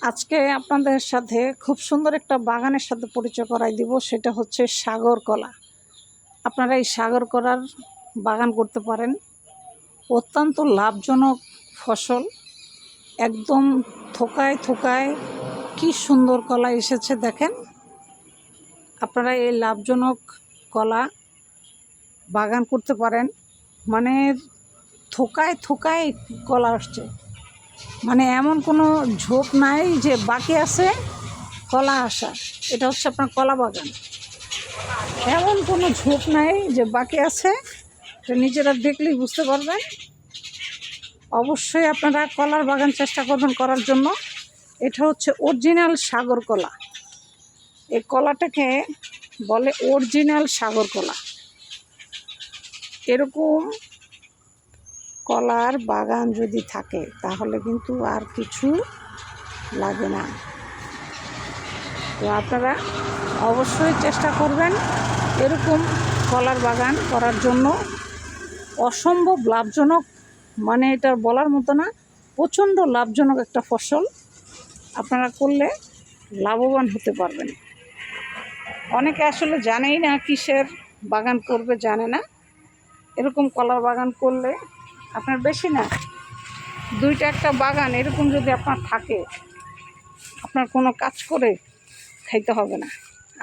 আজকে আপনাদের সাথে খুব সুন্দর একটা বাগানের সাথে পরিচয় করাই দিব, সেটা হচ্ছে সাগর কলা। আপনারা এই সাগর কলার বাগান করতে পারেন। অত্যন্ত লাভজনক ফসল। একদম থোকায় থোকায় কি সুন্দর কলা এসেছে দেখেন। আপনারা এই লাভজনক কলা বাগান করতে পারেন। মানে থোকায় থোকায় কলা আসছে। মানে এমন কোনো ঝোপ নাই যে বাকি আছে কলা আসা। এটা হচ্ছে আপনার কলা বাগান। এমন কোনো ঝোপ নাই যে বাকি আছে, এটা নিজেরা দেখলেই বুঝতে পারবেন। অবশ্যই আপনারা কলার বাগান চেষ্টা করবেন করার জন্য। এটা হচ্ছে অরিজিনাল সাগর কলা। এই কলাটাকে বলে অরিজিনাল সাগর কলা। এরকম কলার বাগান যদি থাকে, তাহলে কিন্তু আর কিছু লাগে না। তো আপনারা অবশ্যই চেষ্টা করবেন এরকম কলার বাগান করার জন্য। অসম্ভব লাভজনক মানে এটা বলার মতো না, প্রচণ্ড লাভজনক একটা ফসল আপনারা করলে লাভবান হতে পারবেন। অনেকে আসলে জানেই না কিসের বাগান করবে, জানে না। এরকম কলার বাগান করলে আপনার বেশি না? দুইটা একটা বাগান, এরকম যদি আপনার থাকে, আপনার কোনো কাজ করে খাইতে হবে না।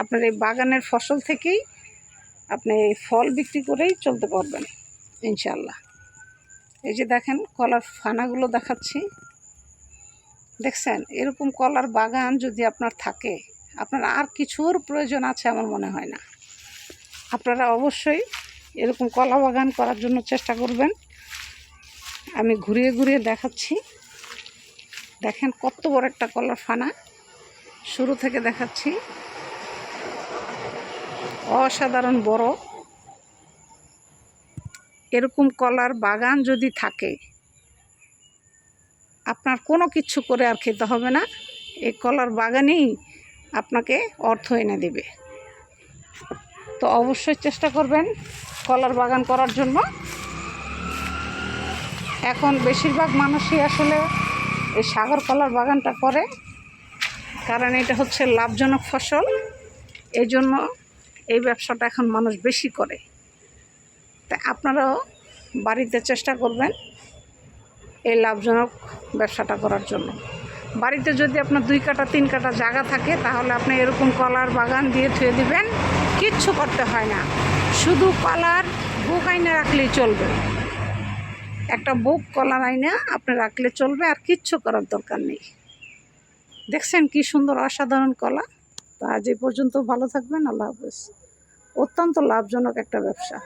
আপনার এই বাগানের ফসল থেকেই আপনি এই ফল বিক্রি করেই চলতে পারবেন ইনশাল্লাহ এই যে দেখেন, কলার ফানাগুলো দেখাচ্ছি। দেখছেন? এরকম কলার বাগান যদি আপনার থাকে, আপনার আর কিছুর প্রয়োজন আছে আমার মনে হয় না। আপনারা অবশ্যই এরকম কলা বাগান করার জন্য চেষ্টা করবেন। আমি ঘুরিয়ে ঘুরিয়ে দেখাচ্ছি। দেখেন কত বড় একটা কলার ফানা। শুরু থেকে দেখাচ্ছি। অসাধারণ বড়। এরকম কলার বাগান যদি থাকে, আপনার কোনো কিছু করে আর খেতে হবে না। এই কলার বাগানেই আপনাকে অর্থ এনে দেবে। তো অবশ্যই চেষ্টা করবেন কলার বাগান করার জন্য। এখন বেশিরভাগ মানুষই আসলে এই সাগর কলার বাগানটা করে, কারণ এটা হচ্ছে লাভজনক ফসল। এই জন্য এই ব্যবসাটা এখন মানুষ বেশি করে। তাই আপনারাও বাড়িতে চেষ্টা করবেন এই লাভজনক ব্যবসাটা করার জন্য। বাড়িতে যদি আপনার দুই কাটা, তিন কাটা জায়গা থাকে, তাহলে আপনি এরকম কলার বাগান দিয়ে থুয়ে দিবেন, কিচ্ছু করতে হয় না। শুধু কলার বুক আইনে রাখলেই চলবে। একটা বুক কলার আইনা আপনি রাখলে চলবে আর কিচ্ছু করার দরকার নেই। দেখছেন কি সুন্দর অসাধারণ কলা? তো আজ এই পর্যন্ত ভালো থাকবেন, আল্লাহ হাফেজ। অত্যন্ত লাভজনক একটা ব্যবসা।